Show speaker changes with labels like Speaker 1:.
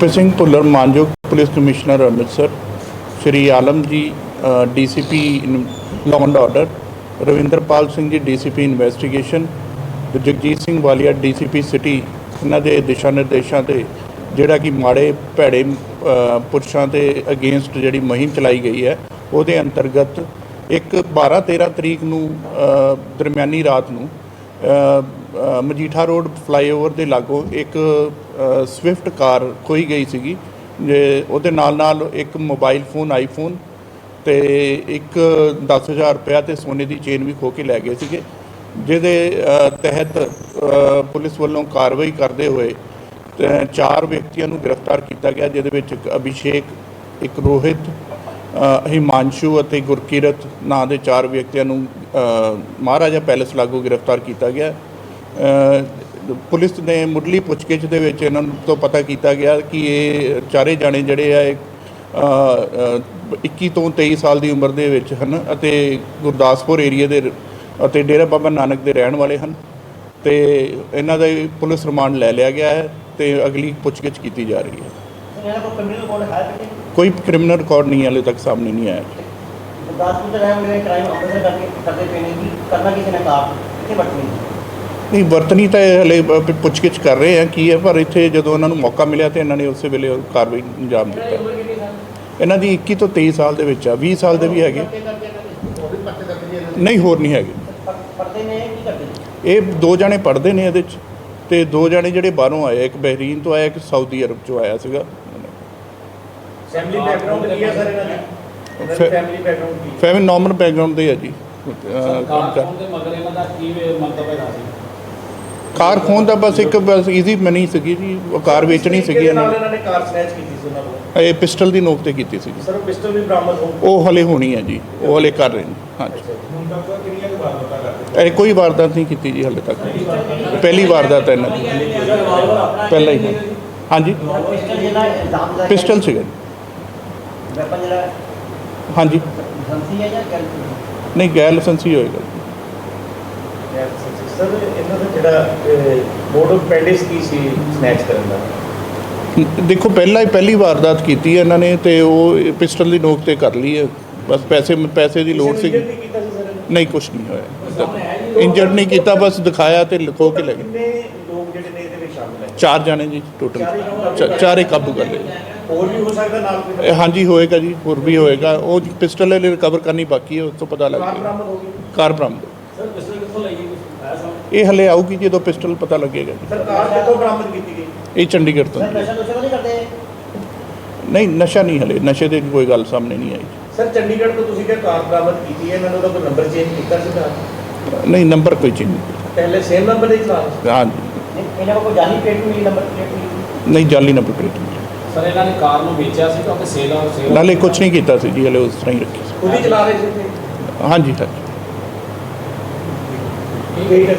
Speaker 1: ਗੁਰਪ੍ਰੀਤ ਸਿੰਘ ਭੁੱਲਰ ਮਾਨਯੋਗ police commissioner Amritsar, Shri Alam ji DCP law and order Ravinderpal Singh ji, DCP investigation Jagjit Singh Walia, DCP city ਇਹਨਾਂ ਦੇ ਦਿਸ਼ਾ ਨਿਰਦੇਸ਼ਾਂ ਤੇ ਜਿਹੜਾ ਕਿ ਮਾੜੇ ਭੈੜੇ ਪੁਰਸ਼ਾਂ 'ਤੇ ਅਗੇਂਸਟ ਜਿਹੜੀ ਮੁਹਿੰਮ ਚਲਾਈ ਗਈ ਹੈ, ਉਹਦੇ ਅੰਤਰਗਤ ਇੱਕ 12 13 ਤਰੀਕ ਨੂੰ ਦਰਮਿਆਨੀ ਰਾਤ ਨੂੰ ਮਜੀਠਾ ਰੋਡ ਫਲਾਈਓਵਰ ਦੇ ਲਾਗੋਂ ਇੱਕ ਸਵਿਫਟ ਕਾਰ ਖੋਈ ਗਈ ਸੀਗੀ। ਜੇ ਉਹਦੇ ਨਾਲ ਨਾਲ ਇੱਕ ਮੋਬਾਈਲ ਫੋਨ ਆਈਫੋਨ ਤੇ ਇੱਕ 10000 ਰੁਪਇਆ ਤੇ ਸੋਨੇ ਦੀ ਚੇਨ ਵੀ ਖੋ ਕੇ ਲੈ ਗਏ ਸੀਗੇ। ਜਿਹਦੇ ਤਹਿਤ ਪੁਲਿਸ ਵੱਲੋਂ ਕਾਰਵਾਈ ਕਰਦੇ ਹੋਏ ਚਾਰ ਵਿਅਕਤੀਆਂ ਨੂੰ ਗ੍ਰਿਫਤਾਰ ਕੀਤਾ ਗਿਆ, ਜਿਹਦੇ ਵਿੱਚ ਇੱਕ ਅਭਿਸ਼ੇਕ, ਇੱਕ ਰੋਹਿਤ ਹਿਮਾਂਸ਼ੂ ਅਤੇ ਗੁਰਕੀਰਤ ਨਾਂ ਦੇ ਚਾਰ ਵਿਅਕਤੀਆਂ ਨੂੰ ਮਹਾਰਾਜਾ ਪੈਲੇਸ ਲਾਗੂ ਗ੍ਰਿਫਤਾਰ ਕੀਤਾ ਗਿਆ। ਪੁਲਿਸ ਨੇ ਮੁੱਢਲੀ ਪੁੱਛਗਿੱਛ ਦੇ ਵਿੱਚ ਇਹਨਾਂ ਨੂੰ ਤੋਂ ਪਤਾ ਕੀਤਾ ਗਿਆ ਕਿ ਇਹ ਚਾਰੇ ਜਾਣੇ ਜਿਹੜੇ ਆ ਇਹ ਅ, ਅ, 21 ਤੋਂ 23 ਸਾਲ ਦੀ ਉਮਰ ਦੇ ਵਿੱਚ ਹਨ ਅਤੇ ਗੁਰਦਾਸਪੁਰ ਏਰੀਆ ਦੇ ਅਤੇ ਡੇਰਾ ਬਾਬਾ ਨਾਨਕ ਦੇ ਰਹਿਣ ਵਾਲੇ ਹਨ। ਤੇ ਇਹਨਾਂ ਦਾ ਪੁਲਿਸ ਰਿਮਾਂਡ ਲੈ ਲਿਆ ਗਿਆ ਹੈ ਤੇ ਅਗਲੀ ਪੁੱਛਗਿੱਛ ਕੀਤੀ ਜਾ ਰਹੀ ਹੈ। ਕੋਈ ਕ੍ਰਿਮੀਨਲ ਰਿਕਾਰਡ ਨਹੀਂ ਹਾਲੇ ਤੱਕ ਸਾਹਮਣੇ ਨਹੀਂ ਆਇਆ।
Speaker 2: ਗੁਰਦਾਸਪੁਰ ਦੇ ਰਹਿਣ ਵਾਲੇ ਕ੍ਰਾਈਮ ਅੰਮ੍ਰਿਤਸਰ ਕਰਕੇ ਕਰਦੇ ਪਏ ਨੇ ਕਿ ਕਰਨਾ ਕਿਸੇ ਨੇ ਕਾਰ ਕਿੱਥੇ ਵਰਤਣੀ
Speaker 1: ਨਹੀਂ ਵਰਤਨੀ ਤਾਂ ਇਹ ਹਲੇ ਪੁੱਛਗਿੱਛ ਕਰ ਰਹੇ ਆ ਕੀ ਹੈ ਪਰ ਇੱਥੇ ਜਦੋਂ ਇਹਨਾਂ ਨੂੰ ਮੌਕਾ ਮਿਲਿਆ ਤੇ ਇਹਨਾਂ ਨੇ ਉਸੇ ਵੇਲੇ ਉਹ ਕਾਰਵਾਈ ਅੰਜਾਮ ਦਿੱਤਾ। ਇਹਨਾਂ ਦੀ 21 ਤੋਂ 23 ਸਾਲ ਦੇ ਵਿੱਚ ਆ 20 ਸਾਲ ਦੇ ਵੀ ਹੈਗੇ। ਨਹੀਂ ਹੋਰ ਨਹੀਂ ਹੈਗੇ।
Speaker 2: ਪੜਦੇ ਨੇ ਕੀ ਕਰਦੇ ਨੇ?
Speaker 1: ਇਹ ਦੋ ਜਣੇ ਪੜ੍ਹਦੇ ਨੇ ਇਹਦੇ ਚ ਤੇ ਦੋ ਜਣੇ ਜਿਹੜੇ ਬਾਹਰੋਂ ਆਏ ਇੱਕ ਬਹਿਰੀਨ ਤੋਂ ਆਇਆ ਇੱਕ ਸਾਊਦੀ ਅਰਬ ਚੋਂ ਆਇਆ ਸੀਗਾ।
Speaker 3: ਫੈਮਿਲੀ ਬੈਕਗ੍ਰਾਉਂਡ ਕੀ ਹੈ ਸਰ ਇਹਨਾਂ ਦੀ? ਇਹਨਾਂ ਦੀ ਫੈਮਿਲੀ ਬੈਕਗ੍ਰਾਉਂਡ ਕੀ
Speaker 1: ਫੈਮਿਲੀ ਨਾਰਮਲ ਬੈਕਗ੍ਰਾਉਂਡ ਦੇ ਆ ਜੀ। ਅਹ, ਕੰਮ
Speaker 4: ਕਾਰ
Speaker 1: ਕਰ
Speaker 4: ਖੋਣ ਦੇ ਮਗਰ ਇਹਨਾਂ ਦਾ ਕੀ ਮੰਤਵ ਹੈਗਾ ਸੀ?
Speaker 1: ਕਾਰ ਖੋਣ ਦਾ ਬਸ ਇੱਕ ਬਸ ਈਜ਼ੀ ਮਨੀ ਸੀਗੀ ਜੀ ਉਹ ਕਾਰ ਵੇਚਣੀ ਸੀਗੀ ਇਹਨਾਂ ਨੇ।
Speaker 3: ਇਹਨਾਂ ਨੇ ਕਾਰ ਸਨੈਚ ਕੀਤੀ ਸੀ ਉਹਨਾਂ ਕੋਲ
Speaker 1: ਇਹ ਪਿਸਟਲ ਦੀ ਨੋਕ ਤੇ ਕੀਤੀ ਸੀ
Speaker 3: ਸਰ ਪਿਸਟਲ ਵੀ ਬਰਾਮਦ ਹੋ
Speaker 1: ਉਹ ਹਲੇ ਹੋਣੀ ਹੈ ਜੀ ਉਹ ਹਲੇ ਕਰ ਰਹੇ ਨੇ ਹਾਂਜੀ।
Speaker 3: ਹੁਣ ਤੱਕ ਕਿੰਨੀਆਂ ਕੁ ਵਾਰ ਪਤਾ ਕਰਦੇ
Speaker 1: ਇਹ ਕੋਈ ਵਾਰਦਾਤ ਨਹੀਂ ਕੀਤੀ ਜੀ ਹਲੇ ਤੱਕ। ਪਹਿਲੀ ਵਾਰਦਾਤ ਹੈ ਇਹਨਾਂ ਦੀ। ਪਹਿਲਾਂ ਹੀ ਹਾਂਜੀ।
Speaker 2: ਪਿਸਟਲ ਜਿਹੜਾ ਇਲਜ਼ਾਮ ਦਾ
Speaker 1: ਪਿਸਟਲ ਸੀਗਾ ਜੀ।
Speaker 2: ਵੈਪਨ ਜਿਹੜਾ
Speaker 1: ਹਾਂਜੀ।
Speaker 2: ਸੰਸੀ ਹੈ ਜਾਂ ਗੈਰ
Speaker 1: ਨਹੀਂ ਗੈਰ ਲਾਇਸੈਂਸੀ ਹੋਏਗਾ।
Speaker 3: ਸਰ ਇਹਨਾਂ ਦਾ ਜਿਹੜਾ ਮੋਡ ਆਫ ਪੈਂਡਿਸ ਕੀ ਸੀ ਸਨੈਚ ਕਰਨ ਦਾ?
Speaker 1: ਦੇਖੋ ਪਹਿਲਾਂ ਹੀ ਪਹਿਲੀ ਵਾਰਦਾਤ ਕੀਤੀ ਹੈ ਇਹਨਾਂ ਨੇ ਤੇ ਉਹ ਪਿਸਟਲ ਦੀ ਨੋਕ ਤੇ ਕਰ ਲਈ ਹੈ। ਬਸ ਪੈਸੇ ਪੈਸੇ ਦੀ ਲੋੜ ਸੀ
Speaker 3: ਨਹੀਂ
Speaker 1: ਕੁਝ ਨਹੀਂ ਹੋਇਆ। ਇੰਜਰਡ ਨਹੀਂ ਕੀਤਾ ਬਸ ਦਿਖਾਇਆ ਤੇ ਲਿਖੋ ਕੇ ਲੈ ਗਏ।
Speaker 3: ਕਿੰਨੇ ਲੋਕ ਜਿਹੜੇ ਨੇ ਇਹਦੇ ਵਿੱਚ ਸ਼ਾਮਿਲ ਹੈ?
Speaker 1: ਚਾਰ ਜਾਣੇ ਜੀ ਟੋਟਲ ਚਾਰੇ ਕਾਬੂ ਕਰ ਲਏ।
Speaker 3: ਹੋਰ ਵੀ ਹੋ ਸਕਦਾ ਨਾਲ ਕੋਈ?
Speaker 1: ਇਹ ਹਾਂਜੀ ਹੋਏਗਾ ਜੀ ਹੋਰ ਵੀ ਹੋਏਗਾ। ਉਹ ਪਿਸਟਲ ਹਲੇ ਰਿਕਵਰ ਕਰਨੀ ਬਾਕੀ ਹੈ ਉਸ ਤੋਂ ਪਤਾ ਲੱਗ
Speaker 3: ਕਾਰ
Speaker 1: ਜਾਏਗਾ।
Speaker 3: ਬਰਾਮਦ ਹੋ ਗਈ।
Speaker 1: ਕਾਰ ਬਰਾਮਦ।
Speaker 4: ਸਰ ਪਿਸਟਲ ਕਿੱਥੋਂ ਲਈ ਗਈ ਆਇਆ ਸਾਹਮਣੇ
Speaker 1: ਇਹ ਹਲੇ ਆਊਗੀ ਜਦੋਂ ਪਿਸਟਲ ਪਤਾ ਲੱਗੇਗਾ ਜੀ।
Speaker 3: ਸਰ ਕਾਰ ਕਿੱਥੋਂ ਬਰਾਮਦ ਕੀਤੀ ਗਈ?
Speaker 1: ਇਹ ਚੰਡੀਗੜ੍ਹ ਤੋਂ।
Speaker 2: ਸਰ ਨਸ਼ਾ ਨੁਸ਼ਾ ਤਾਂ ਨਹੀਂ ਕਰਦੇ?
Speaker 1: ਨਹੀਂ ਨਸ਼ਾ ਨਹੀਂ ਹਲੇ। ਨਸ਼ੇ ਦੀ ਕੋਈ ਗੱਲ ਸਾਹਮਣੇ ਨਹੀਂ ਆਈ।
Speaker 3: ਸਰ ਚੰਡੀਗੜ੍ਹ ਤੋਂ ਤੁਸੀਂ ਕਿਹਾ ਕਾਰ ਬਰਾਮਦ ਕੀਤੀ ਹੈ ਇਹਨਾਂ ਨੇ ਉਹਦਾ ਕੋਈ ਨੰਬਰ ਚੇਂਜ ਕੀਤਾ ਸੀ ਕਾਰ
Speaker 1: ਨਹੀਂ ਨੰਬਰ ਕੋਈ ਚੇਂਜ ਨਹੀਂ
Speaker 3: ਪਹਿਲੇ ਸੇਮ ਨੰਬਰ ਹੀ ਚਲਾ?
Speaker 1: ਹਾਂਜੀ।
Speaker 2: ਇਹਨਾਂ ਕੋਲ ਕੋਈ ਜਾਲੀ ਪਲੇਟ ਮਿਲੀ ਨੰਬਰ ਪਲੇਟ ਮਿਲੀ?
Speaker 1: ਨਹੀਂ ਜਾਲੀ ਨੰਬਰ ਪਲੇਟ ਨਹੀਂ
Speaker 4: ਸਰ ਇਹਨਾਂ ਨੇ ਕਾਰ ਨੂੰ ਵੇਚਿਆ ਸੀ ਕਿਉਂਕਿ ਸੇਲ ਸੇਲ
Speaker 1: ਨਾਲੇ ਕੁਝ ਨਹੀਂ ਕੀਤਾ ਸੀ ਜੀ ਹਲੇ ਉਸ ਤਰ੍ਹਾਂ ਹੀ ਰੱਖੀ ਸੀ।
Speaker 3: ਖੁਦ ਹੀ ਚਲਾ ਰਹੇ ਸੀ
Speaker 1: ਹਾਂਜੀ ਹਾਂਜੀ।
Speaker 3: ਠੀਕ ਹੈ।